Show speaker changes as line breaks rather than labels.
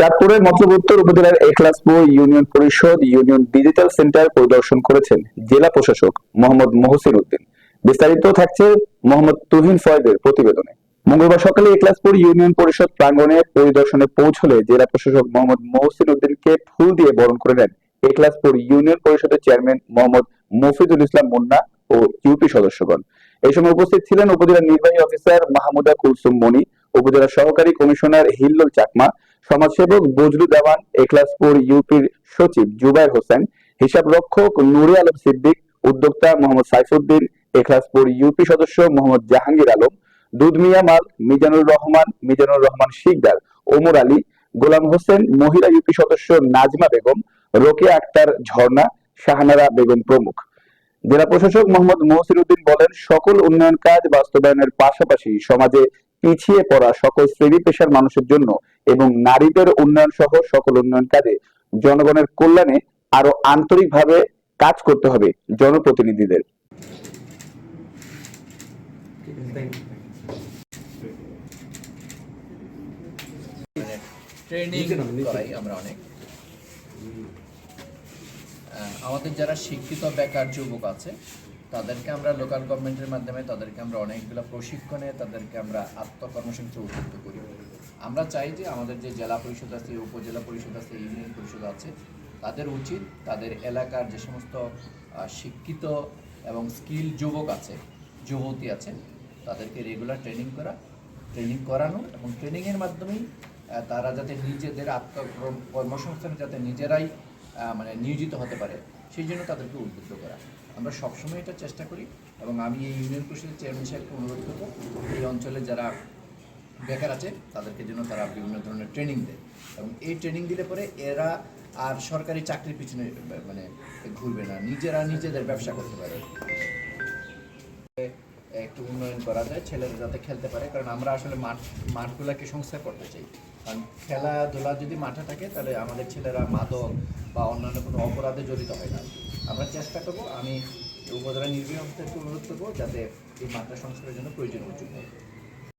চাঁদপুরের মতলবোত্তর উপজেলার Ekhlaspur union Parishad union digital centre পরিদর্শন করেছেন জেলা প্রশাসক মোহাম্মদ মহসিন উদ্দিন। বিস্তারিত থাকছে মোহাম্মদ তুহিন ফয়েদের প্রতিবেদনে। মঙ্গলবার সকালে এখলাসপুর ইউনিয়ন পরিষদ প্রাঙ্গণে পরিদর্শনে পৌঁছলে জেলা প্রশাসক মোহাম্মদ মহসিন উদ্দিনকে ফুল দিয়ে বরণ করে নেন এখলাসপুর ইউনিয়ন পরিষদের চেয়ারম্যান মোহাম্মদ মফিজুল ইসলাম মুন্না ও ইউপি সদস্যগণ। এই সময় উপস্থিত ছিলেন উপজেলা নির্বাহী অফিসার মাহমুদা কুলসুম মনি উপজেলা সহকারী কমিশনার হিল্লোল চাকমা সমাজসেবক বজলু দেওয়ান এখলাসপুর ইউপির সচিব জুবাইর হোসেন, হিসাব রক্ষক নুরে আলম সিদ্দিক, উদ্যোক্তা মোহাম্মদ সাইফুদ্দিন এখলাসপুর ইউপি সদস্য মোহাম্মদ জাহাঙ্গীর আলম দুধমিয়া মাল, মিজানুর রহমান মিজানুর রহমান শিকদার, ওমর আলী, গোলাম হোসেন, মহিলা ইউপি সদস্য নাজমা বেগম, রোকেয়া আক্তার ঝর্ণা, শাহানারা বেগম প্রমুখ। জেলা প্রশাসক মোহাম্মদ মহসির উদ্দিন বলেন, সকল উন্নয়ন কাজ বাস্তবায়নের পাশাপাশি সমাজে পিছিয়ে পড়া সকল শ্রেণি পেশার মানুষের জন্য এবং নারীদের উন্নয়ন সহ সকল উন্নয়ন কাজে জনগণের কল্যাণে আরও আন্তরিকভাবে কাজ করতে হবে জনপ্রতিনিধিদের।
ট্রেনিং করাই আমরা অনেক। আমাদের যারা শিক্ষিত বেকার যুবক আছে তাদেরকে আমরা লোকাল গভর্নমেন্টের মাধ্যমে, তাদেরকে আমরা অনেকগুলো প্রশিক্ষণে, তাদেরকে আমরা আত্মকর্মসূচিতে উদ্বুদ্ধ করি। আমরা চাই যে আমাদের যে জেলা পরিষদ আছে, উপজেলা পরিষদ আছে, ইউনিয়ন পরিষদ আছে, তাদের উচিত তাদের এলাকার যে সমস্ত শিক্ষিত এবং স্কিল যুবক আছে, যুবতী আছে, তাদেরকে রেগুলার ট্রেনিং করা ট্রেনিং করানো এবং ট্রেনিংয়ের মাধ্যমেই তারা যাতে নিজেদের আত্মকর্ম, কর্মসংস্থানে যাতে নিজেরাই মানে নিয়োজিত হতে পারে। সেই জন্য তাদেরকে উদ্বুদ্ধ করা। আমরা সবসময় এটা চেষ্টা করি এবং আমি এই ইউনিয়ন পরিষদের চেয়ারম্যান সাহেবকে অনুরোধ করব, এই অঞ্চলে যারা বেকার আছে, তাদেরকে যেন তারা বিভিন্ন ধরনের ট্রেনিং দেয়। এবং এই ট্রেনিং দিলে পরে এরা আর সরকারি চাকরির পিছনে মানে ঘুরবে না। নিজেরা নিজেদের ব্যবসা করতে পারে একটু উন্নয়ন করা যায়, ছেলেরা যাতে খেলতে পারে, কারণ আমরা আসলে মাঠ, মাঠগুলোকে সংস্কার করতে চাই। কারণ খেলাধুলা যদি মাঠে থাকে, তাহলে আমাদের ছেলেরা মাদক বা অন্যান্য কোনো অপরাধে জড়িত হয় না। আমরা চেষ্টা করব, আমি উপজেলা নির্বাহী অফিসারকে অনুরোধ করব, যাতে এই মাঠটা সংস্কারের জন্য প্রয়োজন উদ্যোগ নেয়।